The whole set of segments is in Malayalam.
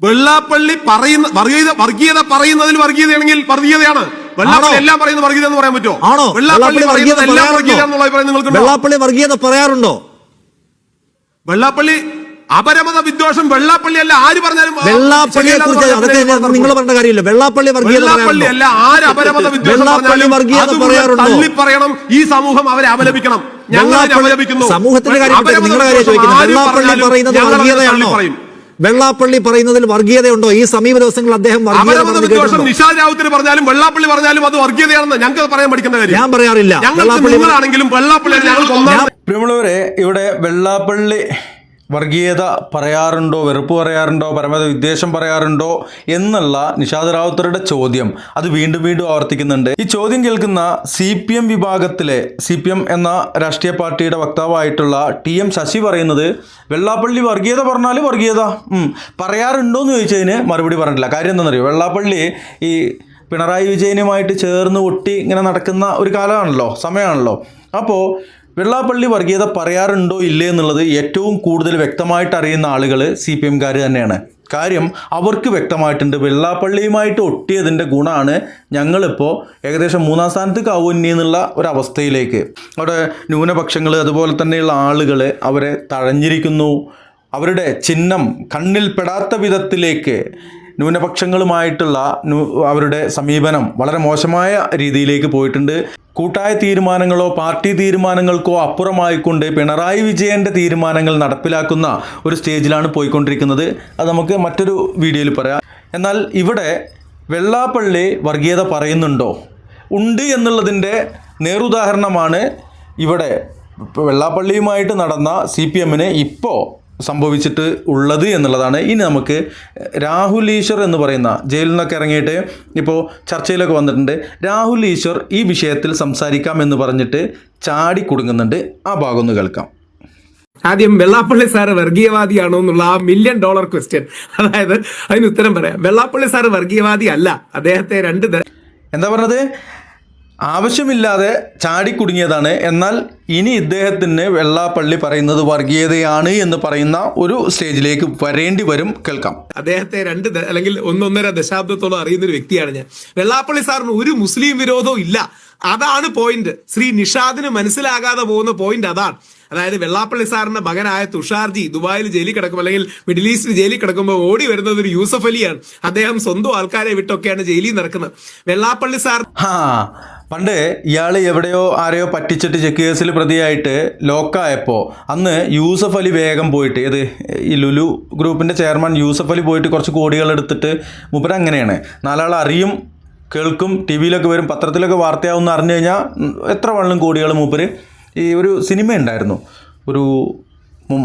വെള്ളാപ്പള്ളി പറയുന്ന വർഗീയത വർഗീയത പറയുന്നതിൽ വർഗീയതയാണെങ്കിൽ വർഗീയതയാണ്. വെള്ളാപ്പള്ളി എല്ലാം പറയുന്നത് വർഗീയത എന്ന് പറയാൻ പറ്റുമോ? ആണോ? വെള്ളാപ്പള്ളി വർഗീയത എല്ലാം വർഗീയത പറയാറുണ്ടോ എന്നുള്ള അഭിപ്രായം നിങ്ങൾക്ക് വെള്ളാപ്പള്ളി വർഗീയത പറയാറുണ്ടോ? വെള്ളാപ്പള്ളി അപരമത വിദ്വേഷം വെള്ളാപ്പള്ളി അല്ല ആര് പറഞ്ഞാലും വെള്ളാപ്പള്ളിയെ കുറിച്ച് നിങ്ങൾ പറഞ്ഞ കാര്യമില്ല. വെള്ളാപ്പള്ളി വെള്ളാപ്പള്ളി അല്ല ആര് അപരമത വിദ്വേഷം? തള്ളി പറയണം ഈ സമൂഹം അവരെ അപലപിക്കണം. ഞങ്ങൾ അപലപിക്കുന്നു. സമൂഹത്തിന്റെ കാര്യം നിങ്ങളുടെ കാര്യം വിദ്വേഷം ചോദിക്കുന്നത് വെള്ളാപ്പള്ളി പറയുന്നത് വർഗീയതയാണോ. വെള്ളാപ്പള്ളി പറയുന്നതിൽ വർഗീയതയുണ്ടോ? ഈ സമീപ ദിവസങ്ങളിൽ അദ്ദേഹം നിഷാദ് റാവുത്തിന് പറഞ്ഞാലും വെള്ളാപ്പള്ളി പറഞ്ഞാലും അത് വർഗീയതയാണെന്ന് ഞങ്ങൾക്ക് പറയാൻ പഠിക്കുന്ന കാര്യം. ഞാൻ പറയാറില്ല. വെള്ളാപ്പള്ളി വെള്ളാപ്പള്ളി ഞങ്ങൾക്ക് ഒന്നാം പ്രിയമുള്ളവരെ ഇവിടെ വെള്ളാപ്പള്ളി വർഗീയത പറയാറുണ്ടോ വെറുപ്പ് പറയാറുണ്ടോ പരമത വിദ്വേഷം പറയാറുണ്ടോ എന്നുള്ള നിഷാദ് റാവുത്തറുടെ ചോദ്യം അത് വീണ്ടും വീണ്ടും ആവർത്തിക്കുന്നുണ്ട്. ഈ ചോദ്യം കേൾക്കുന്ന സി പി എം വിഭാഗത്തിലെ സി പി എം എന്ന രാഷ്ട്രീയ പാർട്ടിയുടെ വക്താവായിട്ടുള്ള ടി എം ശശി പറയുന്നത് വെള്ളാപ്പള്ളി വർഗീയത പറഞ്ഞാൽ വർഗീയത. പറയാറുണ്ടോ എന്ന് ചോദിച്ചതിന് മറുപടി പറഞ്ഞിട്ടില്ല. കാര്യം എന്താണെന്നറിയോ? വെള്ളാപ്പള്ളി ഈ പിണറായി വിജയനുമായിട്ട് ചേർന്ന് ഒട്ടി ഇങ്ങനെ നടക്കുന്ന ഒരു കാലമാണല്ലോ സമയമാണല്ലോ. അപ്പോൾ വെള്ളാപ്പള്ളി വർഗീയത പറയാറുണ്ടോ ഇല്ലേ എന്നുള്ളത് ഏറ്റവും കൂടുതൽ വ്യക്തമായിട്ട് അറിയുന്ന ആളുകൾ സി പി എംകാർ തന്നെയാണ്. കാര്യം അവർക്ക് വ്യക്തമായിട്ടുണ്ട്. വെള്ളാപ്പള്ളിയുമായിട്ട് ഒട്ടിയതിന്റെ ഗുണമാണ് ഞങ്ങളിപ്പോൾ ഏകദേശം മൂന്നാം സ്ഥാനത്ത് കാവുന്നി എന്നുള്ള ഒരവസ്ഥയിലേക്ക്. അവിടെ ന്യൂനപക്ഷങ്ങൾ അതുപോലെ തന്നെയുള്ള ആളുകൾ അവരെ തഴഞ്ഞിരിക്കുന്നു. അവരുടെ ചിഹ്നം കണ്ണിൽ പെടാത്ത വിധത്തിലേക്ക് ന്യൂനപക്ഷങ്ങളുമായിട്ടുള്ള അവരുടെ സമീപനം വളരെ മോശമായ രീതിയിലേക്ക് പോയിട്ടുണ്ട്. കൂട്ടായ തീരുമാനങ്ങളോ പാർട്ടി തീരുമാനങ്ങൾക്കോ അപ്പുറമായിക്കൊണ്ട് പിണറായി വിജയന്റെ തീരുമാനങ്ങൾ നടപ്പിലാക്കുന്ന ഒരു സ്റ്റേജിലാണ് പോയിക്കൊണ്ടിരിക്കുന്നത്. അത് നമുക്ക് മറ്റൊരു വീഡിയോയിൽ പറയാം. എന്നാൽ ഇവിടെ വെള്ളാപ്പള്ളി വർഗീയത പറയുന്നുണ്ടോ? ഉണ്ട് എന്നുള്ളതിന്റെ നേരുദാഹരണമാണ് ഇവിടെ വെള്ളാപ്പള്ളിയുമായിട്ട് നടന്ന സി പി എമ്മിന് ഇപ്പോൾ സംഭവിച്ചിട്ട് ഉള്ളത് എന്നുള്ളതാണ്. ഇനി നമുക്ക് രാഹുൽ ഈശ്വർ എന്ന് പറയുന്ന ജയിലിൽ നിന്നൊക്കെ ഇറങ്ങിയിട്ട് ഇപ്പോൾ ചർച്ചയിലൊക്കെ വന്നിട്ടുണ്ട്. രാഹുൽ ഈശ്വർ ഈ വിഷയത്തിൽ സംസാരിക്കാം എന്ന് പറഞ്ഞിട്ട് ചാടി കുടുങ്ങുന്നുണ്ട്. ആ ഭാഗം ഒന്ന് കേൾക്കാം. ആദ്യം വെള്ളാപ്പള്ളി സാറ് വർഗീയവാദിയാണോ എന്നുള്ള ആ മില്യൺ ഡോളർ ക്വസ്റ്റ്യൻ അതായത് അതിന് ഉത്തരം പറയാം. വെള്ളാപ്പള്ളി സാറ് വർഗീയവാദി അല്ല. അദ്ദേഹത്തെ രണ്ട് എന്താ പറഞ്ഞത്? ആവശ്യമില്ലാതെ ചാടിക്കുടുങ്ങിയതാണ്. എന്നാൽ ഇനി ഇദ്ദേഹത്തിന് വെള്ളാപ്പള്ളി പറയുന്നത് വർഗീയതയാണ് എന്ന് പറയുന്ന ഒരു സ്റ്റേജിലേക്ക് വരേണ്ടി വരും. കേൾക്കാം. അദ്ദേഹത്തെ രണ്ട് അല്ലെങ്കിൽ ഒന്നൊന്നര ദശാബ്ദത്തോളം അറിയുന്ന ഒരു വ്യക്തിയാണ് ഞാൻ. വെള്ളാപ്പള്ളി സാറിന് ഒരു മുസ്ലിം വിരോധവും ഇല്ല. അതാണ് പോയിന്റ് ശ്രീ നിഷാദിന് മനസ്സിലാകാതെ പോകുന്ന പോയിന്റ് അതാണ്. അതായത് വെള്ളാപ്പള്ളി സാറിന്റെ മകനായ തുഷാർജി ദുബായിൽ ജയിലിൽ കിടക്കും അല്ലെങ്കിൽ മിഡിൽ ഈസ്റ്റിൽ ജയിലിൽ കിടക്കുമ്പോൾ ഓടി വരുന്നത് ഒരു യൂസഫ് അലിയാണ്. അദ്ദേഹം സ്വന്തം ആൾക്കാരെ വിട്ടൊക്കെയാണ് ജയിലിൽ നടക്കുന്നത്. വെള്ളാപ്പള്ളി സാർ പണ്ട് ഇയാൾ എവിടെയോ ആരെയോ പറ്റിച്ചിട്ട് ചെക്ക് കേസിൽ പ്രതിയായിട്ട് ലോക്കായപ്പോൾ അന്ന് യൂസഫ് അലി വേഗം പോയിട്ട് ഏത് ഈ ലുലു ഗ്രൂപ്പിന്റെ ചെയർമാൻ യൂസഫ് അലി പോയിട്ട് കുറച്ച് കോടികൾ എടുത്തിട്ട് മൂപ്പര് അങ്ങനെയാണ്. നാലാൾ അറിയും കേൾക്കും ടി വിയിലൊക്കെ വരും പത്രത്തിലൊക്കെ വാർത്തയാവുമെന്ന് അറിഞ്ഞു കഴിഞ്ഞാൽ എത്ര വെള്ളം കോടികൾ മൂപ്പര് ഈ ഒരു സിനിമ ഉണ്ടായിരുന്നു. ഒരു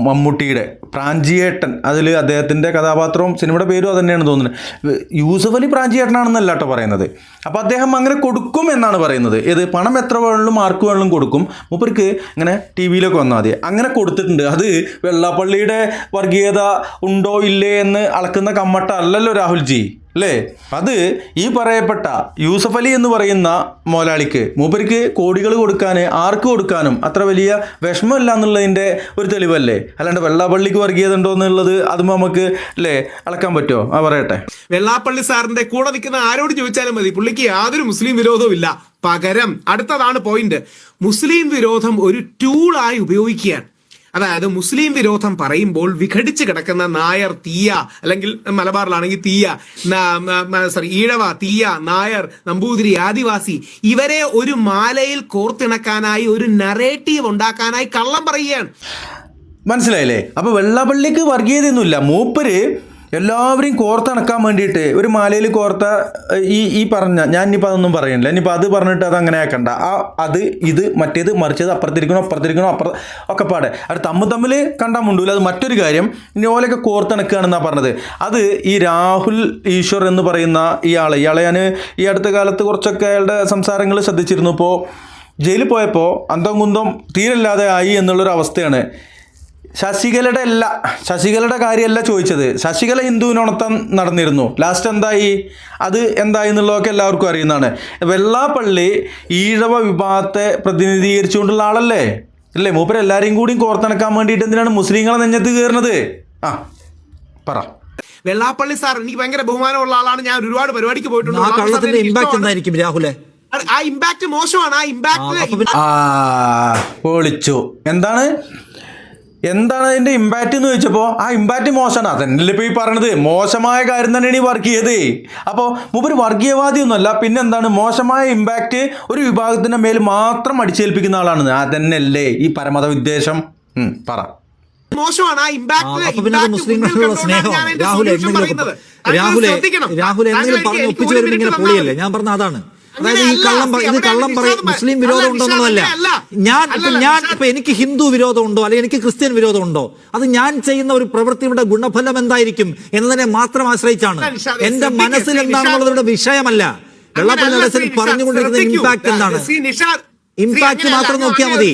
മമ്മൂട്ടിയുടെ പ്രാഞ്ചിയേട്ടൻ അതിൽ അദ്ദേഹത്തിന്റെ കഥാപാത്രവും സിനിമയുടെ പേരും അത് തന്നെയാണ് തോന്നുന്നത് യൂസഫ് അലി പ്രാഞ്ചിയേട്ടനാണെന്നല്ല കേട്ടോ പറയുന്നത്. അപ്പോൾ അദ്ദേഹം അങ്ങനെ കൊടുക്കും എന്നാണ് പറയുന്നത്. ഏത് പണം എത്ര വേണമെങ്കിലും ആർക്ക് വേണമെങ്കിലും കൊടുക്കും മൂപ്പർക്ക് ഇങ്ങനെ ടി വിയിലൊക്കെ വന്നാൽ മതി. അങ്ങനെ കൊടുത്തിട്ടുണ്ട്. അത് വെള്ളാപ്പള്ളിയുടെ വർഗീയത ഉണ്ടോ ഇല്ലേ എന്ന് അളക്കുന്ന കമ്മട്ട അല്ലല്ലോ രാഹുൽജി. അല്ലേ? അത് ഈ പറയപ്പെട്ട യൂസഫ് അലി എന്ന് പറയുന്ന മോലാളിക്ക് മൂപ്പർക്ക് കോടികൾ കൊടുക്കാൻ ആർക്ക് കൊടുക്കാനും അത്ര വലിയ വിഷമമില്ല എന്നുള്ളതിന്റെ ഒരു തെളിവല്ലേ? അല്ലാണ്ട് വെള്ളാപ്പള്ളിക്ക് വർഗീയത ഉണ്ടോ എന്നുള്ളത് അതും നമുക്ക് അല്ലേ അളക്കാൻ പറ്റുമോ? ആ പറയട്ടെ. വെള്ളാപ്പള്ളി സാറിന്റെ കൂടെ നിൽക്കുന്ന ആരോട് ചോദിച്ചാലും മതി. പുള്ളിക്ക് യാതൊരു മുസ്ലിം വിരോധവും ഇല്ല പകരം അടുത്തതാണ് പോയിന്റ് മുസ്ലിം വിരോധം ഒരു ടൂളായി ഉപയോഗിക്കുകയാണ്. അതായത് മുസ്ലിം വിരോധം പറയുമ്പോൾ വിഘടിച്ച് കിടക്കുന്ന നായർ തീയ അല്ലെങ്കിൽ മലബാറിലാണെങ്കിൽ തീയ സോറി ഈഴവ തീയ നായർ നമ്പൂതിരി ആദിവാസി ഇവരെ ഒരു മാലയിൽ കോർത്തിണക്കാനായി ഒരു നറേറ്റീവ് ഉണ്ടാക്കാനായി കള്ളം പറയുകയാണ്. മനസ്സിലായില്ലേ? അപ്പൊ വെള്ളാപ്പള്ളിക്ക് വർഗീയതയൊന്നുമില്ല. മൂപ്പര് എല്ലാവരെയും കോർത്തണക്കാൻ വേണ്ടിയിട്ട് ഒരു മാലയിൽ കോർത്ത ഈ ഈ പറഞ്ഞ ഞാൻ ഇനിയിപ്പോൾ അതൊന്നും പറയണില്ല. ഇനിയിപ്പോൾ അത് പറഞ്ഞിട്ട് അത് അങ്ങനെ ആക്കണ്ട. ആ അത് ഇത് മറ്റേത് മറിച്ചത് അപ്പുറത്തിരിക്കണോ അപ്പുറത്തിരിക്കണോ അപ്പുറ ഒക്കെ പാടെ. അത് തമ്മിൽ തമ്മിൽ കണ്ടാൽ മുണ്ടൂല. അത് മറ്റൊരു കാര്യം ഇനി ഓലൊക്കെ കോർത്തിണക്കുകയാണെന്നാണ് പറഞ്ഞത്. അത് ഈ രാഹുൽ ഈശ്വർ എന്ന് പറയുന്ന ഇയാൾ ഇയാളെ ഞാൻ ഈ അടുത്ത കാലത്ത് കുറച്ചൊക്കെ അയാളുടെ സംസാരങ്ങൾ ശ്രദ്ധിച്ചിരുന്നു. ഇപ്പോൾ ജയിലിൽ പോയപ്പോൾ അന്തം കുന്തം തീരല്ലാതെ ആയി എന്നുള്ളൊരു അവസ്ഥയാണ് ശശികലയുടെ അല്ല ശശികലയുടെ കാര്യമല്ല ചോദിച്ചത്. ശശികല ഹിന്ദുവിനോണത്തം നടന്നിരുന്നു. ലാസ്റ്റ് എന്തായി? അത് എന്തായി എന്നുള്ളതൊക്കെ എല്ലാവർക്കും അറിയുന്നതാണ്. വെള്ളാപ്പള്ളി ഈഴവ വിഭാഗത്തെ പ്രതിനിധീകരിച്ചുകൊണ്ടുള്ള ആളല്ലേ? അല്ലേ മൂപ്പര് എല്ലാവരെയും കൂടിയും കോർത്തിണക്കാൻ വേണ്ടിയിട്ട് എന്തിനാണ് മുസ്ലിങ്ങളെ നെഞ്ഞത്ത് കയറുന്നത്? ആ പറ. വെള്ളാപ്പള്ളി സാർ എനിക്ക് ഭയങ്കര ബഹുമാനമുള്ള ആളാണ്. ഞാൻ ഒരുപാട് പരിപാടിക്ക് പോയിട്ടുണ്ട്. ഇമ്പാക്ട് എന്തായിരിക്കും രാഹുലെ? ആ ഇമ്പാക്ട് മോശമാണ്. ആ ആ, ഇമ്പാക്ട് ആ പൊളിച്ചു. എന്താണ്? എന്താണ് അതിന്റെ ഇമ്പാക്റ്റ് എന്ന് ചോദിച്ചപ്പോൾ ആ ഇമ്പാക്റ്റ് മോശമാണ്. അതെന്നല്ലേ ഇപ്പോൾ ഈ പറയണത്? മോശമായ കാര്യം തന്നെയാണ് ഈ വർക്ക് ചെയ്തത്. അപ്പോൾ മൂപ്പര് വർഗീയവാദിയൊന്നുമല്ല. പിന്നെ എന്താണ് മോശമായ ഇമ്പാക്റ്റ് ഒരു വിഭാഗത്തിന്റെ മേൽ മാത്രം അടിച്ചേൽപ്പിക്കുന്ന ആളാണ്. അതെന്നല്ലേ ഈ പരമത വിദ്വേഷം പറ. മോശമാണ്. ആ ഇമ്പാക്ട് മുസ്ലിങ്ങളോടുള്ള രാഹുൽ രാഹുലെ രാഹുൽ എന്തെങ്കിലും പറഞ്ഞ് ഒപ്പിച്ചു വരുമ്പോൾ ഇങ്ങനെ പൊളിയല്ലേ? ഞാൻ പറഞ്ഞ അതാണ്. അതായത് ഈ കള്ളം ഇത് കള്ളം പറയും മുസ്ലിം വിരോധം ഉണ്ടോന്നുള്ളതല്ല ഞാൻ ഇപ്പൊ ഞാൻ ഇപ്പൊ എനിക്ക് ഹിന്ദു വിരോധം ഉണ്ടോ അല്ലെങ്കിൽ എനിക്ക് ക്രിസ്ത്യൻ വിരോധം ഉണ്ടോ അത് ഞാൻ ചെയ്യുന്ന ഒരു പ്രവൃത്തിയുടെ ഗുണഫലം എന്തായിരിക്കും എന്നതിനെ മാത്രം ആശ്രയിച്ചാണ്. എന്റെ മനസ്സിൽ എന്താണെന്നുള്ളതിന്റെ വിഷയമല്ല. വെള്ളപ്പള്ളി നടത്തിൽ പറഞ്ഞുകൊണ്ടിരിക്കുന്ന ഇമ്പാക്ട് എന്താണ്? ഇമ്പാക്ട് മാത്രം നോക്കിയാൽ മതി.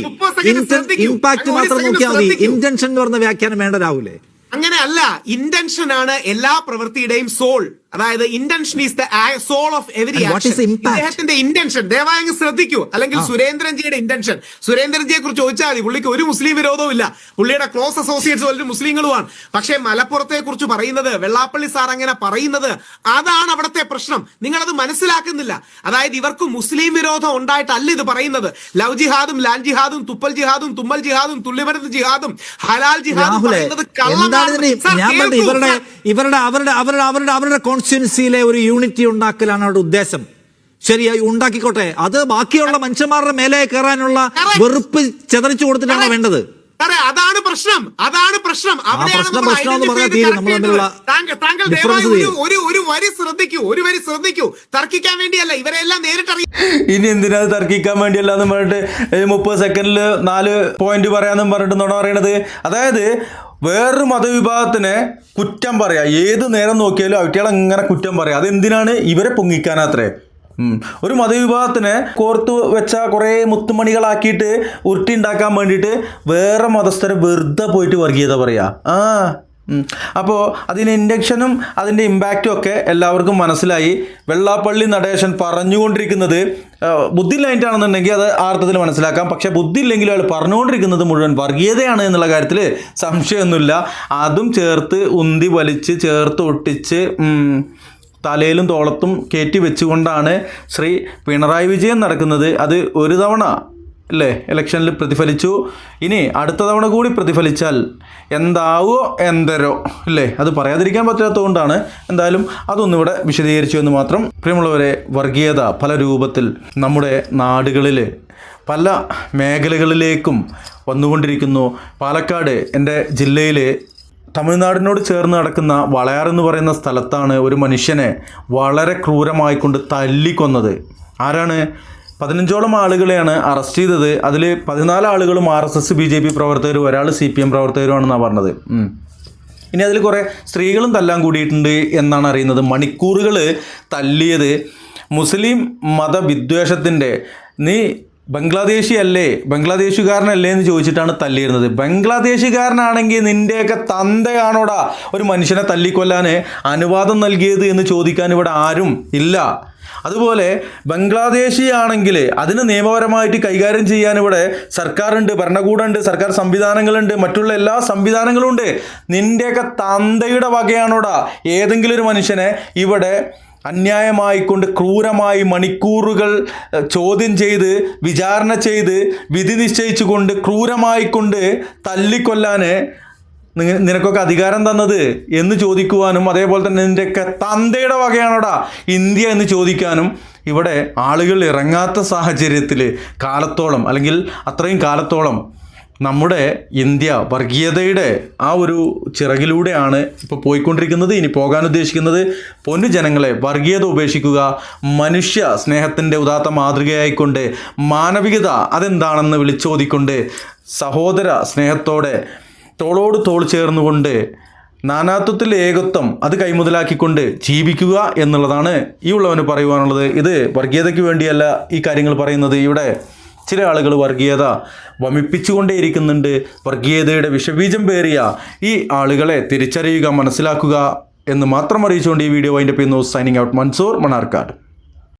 ഇമ്പാക്ട് മാത്രം നോക്കിയാൽ മതി. ഇന്റൻഷൻ എന്ന് പറഞ്ഞ വ്യാഖ്യാനം വേണ്ട രാഹുലെ അങ്ങനെ അല്ല ഇന്റൻഷൻ ആണ് എല്ലാ പ്രവൃത്തിയുടെയും സോൾ അതായത് intention is the soul of every? അദ്ദേഹത്തിന്റെ ഇന്റൻഷൻ ദയവായി അങ്ങ് ശ്രദ്ധിക്കൂ. അല്ലെങ്കിൽ സുരേന്ദ്രൻജിയുടെ ഇന്റൻഷൻ സുരേന്ദ്രൻജിയെ കുറിച്ച് ചോദിച്ചാൽ മതി. പുള്ളിക്ക് ഒരു മുസ്ലിം വിരോധവും ഇല്ല പുള്ളിയുടെ ക്ലോസ് അസോസിയേറ്റ്സ് വലിയ മുസ്ലിങ്ങളുമാണ്. പക്ഷേ മലപ്പുറത്തെ കുറിച്ച് പറയുന്നത് വെള്ളാപ്പള്ളി സാർ അങ്ങനെ പറയുന്നത് അതാണ് അവിടുത്തെ പ്രശ്നം. നിങ്ങൾ അത് മനസ്സിലാക്കുന്നില്ല. അതായത് ഇവർക്ക് മുസ്ലിം വിരോധം ഉണ്ടായിട്ടല്ല ഇത് പറയുന്നത്. ലവ് ജിഹാദും ലാൽ ജിഹാദും തുപ്പൽ ജിഹാദും തുമ്മൽ ജിഹാദും തുള്ളിമരുന്ന് ജിഹാദും ഹലാൽ ജിഹാദും ഇവരുടെ അവരുടെ അവരുടെ അവരുടെ അവരുടെ കോൺസ്റ്റിറ്റ്യുൻസിയിലെ ഒരു യൂണിറ്റി ഉണ്ടാക്കലാണ് അവരുടെ ഉദ്ദേശം. ശരിയായി ഉണ്ടാക്കിക്കോട്ടെ. അത് ബാക്കിയുള്ള മനുഷ്യന്മാരുടെ മേലെ കയറാനുള്ള വെറുപ്പ് ചെതറിച്ചു കൊടുത്തിട്ടാണ് വേണ്ടത്? അതാണ് പ്രശ്നം. അതാണ് പ്രശ്നം. താങ്കൾ ദയവായി ഒരു ഒരു വരി ശ്രദ്ധിക്കൂ. ഒരു വരി ശ്രദ്ധിക്കൂ. തർക്കിക്കാൻ വേണ്ടിയല്ല. ഇവരെല്ലാം നേരിട്ടറിയാം. ഇനി എന്തിനാ തർക്കിക്കാൻ വേണ്ടിയല്ല എന്ന് പറഞ്ഞിട്ട് മുപ്പത് സെക്കൻഡിൽ നാല് പോയിന്റ് പറയാന്നും പറഞ്ഞിട്ട് നുണ പറയണത്? അതായത് വേറൊരു മതവിഭാഗത്തിനെ കുറ്റം പറയാം. ഏത് നേരം നോക്കിയാലും അവറ്റകളെ അങ്ങനെ കുറ്റം പറയാം. അതെന്തിനാണ് ഇവരെ പൊങ്ങിക്കാനാത്രേ. ഒരു മതവിഭാഗത്തിനെ കോർത്തു വെച്ച കുറേ മുത്തുമണികളാക്കിയിട്ട് ഉരുട്ടി ഉണ്ടാക്കാൻ വേണ്ടിയിട്ട് വേറെ മതസ്ഥരെ വെറുതെ പോയിട്ട് വർഗീയത പറയാ. ആ. അപ്പോൾ അതിന് ഇൻഡക്ഷനും അതിന്റെ ഇമ്പാക്റ്റും ഒക്കെ എല്ലാവർക്കും മനസ്സിലായി. വെള്ളാപ്പള്ളി നടേശൻ പറഞ്ഞുകൊണ്ടിരിക്കുന്നത് ബുദ്ധി ലൈറ്റാണെന്നുണ്ടെങ്കിൽ അത് ആർത്ഥത്തിൽ മനസ്സിലാക്കാം. പക്ഷേ ബുദ്ധി ഇല്ലെങ്കിലും അയാൾ പറഞ്ഞുകൊണ്ടിരിക്കുന്നത് മുഴുവൻ വർഗീയതയാണ് എന്നുള്ള കാര്യത്തിൽ സംശയമൊന്നുമില്ല. അതും ചേർത്ത് ഉന്തി വലിച്ച് ചേർത്ത് ഒട്ടിച്ച് തലയിലും തോളത്തും കയറ്റി വെച്ചുകൊണ്ടാണ് ശ്രീ പിണറായി വിജയൻ നടക്കുന്നത്. അത് ഒരു തവണ അല്ലേ? ഇലക്ഷനിൽ പ്രതിഫലിച്ചു. ഇനി അടുത്ത തവണ കൂടി പ്രതിഫലിച്ചാൽ എന്താവോ എന്തരോ അല്ലേ? അത് പറയാതിരിക്കാൻ പറ്റാത്തതുകൊണ്ടാണ് എന്തായാലും അതൊന്നിവിടെ വിശദീകരിച്ചു എന്ന് മാത്രം പ്രിയമുള്ളവരെ വർഗീയത പല രൂപത്തിൽ നമ്മുടെ നാടുകളിൽ പല മേഖലകളിലേക്കും വന്നുകൊണ്ടിരിക്കുന്നു. പാലക്കാട് എന്റെ ജില്ലയിലെ തമിഴ്നാടിനോട് ചേർന്ന് നടക്കുന്ന വളയാർ എന്ന് പറയുന്ന സ്ഥലത്താണ് ഒരു മനുഷ്യനെ വളരെ ക്രൂരമായിക്കൊണ്ട് തല്ലിക്കൊന്നത്. ആരാണ്? പതിനഞ്ചോളം ആളുകളെയാണ് അറസ്റ്റ് ചെയ്തത്. അതിൽ പതിനാല് ആളുകളും R S S B J P പ്രവർത്തകരും ഒരാൾ സി പി എം പ്രവർത്തകരുമാണെന്നാണ് പറഞ്ഞത്. ഇനി അതിൽ കുറേ സ്ത്രീകളും തല്ലാൻ കൂടിയിട്ടുണ്ട് എന്നാണ് അറിയുന്നത്. മണിക്കൂറുകൾ തല്ലിയത് മുസ്ലിം മതവിദ്വേഷത്തിന്റെ നീ ബംഗ്ലാദേശി അല്ലേ ബംഗ്ലാദേശുകാരനല്ലേ എന്ന് ചോദിച്ചിട്ടാണ് തല്ലിയിരുന്നത്. ബംഗ്ലാദേശുകാരനാണെങ്കിൽ നിന്റെയൊക്കെ തന്തയാണോടാ ഒരു മനുഷ്യനെ തല്ലിക്കൊല്ലാൻ അനുവാദം നൽകിയത് എന്ന് ചോദിക്കാൻ ഇവിടെ ആരും ഇല്ല. അതുപോലെ ബംഗ്ലാദേശി ആണെങ്കിൽ അതിന് നിയമപരമായിട്ട് കൈകാര്യം ചെയ്യാൻ ഇവിടെ സർക്കാരുണ്ട് ഭരണകൂടമുണ്ട് സർക്കാർ സംവിധാനങ്ങളുണ്ട് മറ്റുള്ള എല്ലാ സംവിധാനങ്ങളും ഉണ്ട്. നിന്റെയൊക്കെ തന്തയുടെ വകയാണോടാ ഏതെങ്കിലും ഒരു മനുഷ്യനെ ഇവിടെ അന്യായമായിക്കൊണ്ട് ക്രൂരമായി മണിക്കൂറുകൾ ചോദ്യം ചെയ്ത് വിചാരണ ചെയ്ത് വിധി നിശ്ചയിച്ചുകൊണ്ട് ക്രൂരമായിക്കൊണ്ട് തല്ലിക്കൊല്ലാൻ നിനക്കൊക്കെ അധികാരം തന്നത് എന്ന് ചോദിക്കുവാനും അതേപോലെ തന്നെ നിന്റെയൊക്കെ തന്തയുടെ വകയാണോടാ ഇന്ത്യ എന്ന് ചോദിക്കാനും ഇവിടെ ആളുകൾ ഇറങ്ങാത്ത സാഹചര്യത്തിൽ കാലത്തോളം അല്ലെങ്കിൽ അത്രയും കാലത്തോളം നമ്മുടെ ഇന്ത്യ വർഗീയതയുടെ ആ ഒരു ചിറകിലൂടെയാണ് ഇപ്പോൾ പോയിക്കൊണ്ടിരിക്കുന്നത്. ഇനി പോകാൻ ഉദ്ദേശിക്കുന്നത് പൊന്നു ജനങ്ങളെ വർഗീയത ഉപേക്ഷിക്കുക മനുഷ്യ സ്നേഹത്തിന്റെ ഉദാത്ത മാതൃകയായിക്കൊണ്ട് മാനവികത അതെന്താണെന്ന് വിളിച്ചോതിക്കൊണ്ട് സഹോദര സ്നേഹത്തോടെ തോളോട് തോൾ ചേർന്നുകൊണ്ട് നാനാത്വത്തിൽ ഏകത്വം അത് കൈമുതലാക്കിക്കൊണ്ട് ജീവിക്കുക എന്നുള്ളതാണ് ഈ ഉള്ളവന് പറയുവാനുള്ളത്. ഇത് വർഗീയതയ്ക്ക് വേണ്ടിയല്ല ഈ കാര്യങ്ങൾ പറയുന്നത്. ഇവിടെ ചില ആളുകൾ വർഗീയത വമിപ്പിച്ചുകൊണ്ടേയിരിക്കുന്നുണ്ട്. വർഗീയതയുടെ വിഷബീജം പേറിയ ഈ ആളുകളെ തിരിച്ചറിയുക മനസ്സിലാക്കുക എന്ന് മാത്രം അറിയിച്ചുകൊണ്ട് ഈ വീഡിയോ വൈൻഡപ്പ് ചെയ്യുന്നു. Signing out Mansoor Mannarkkad.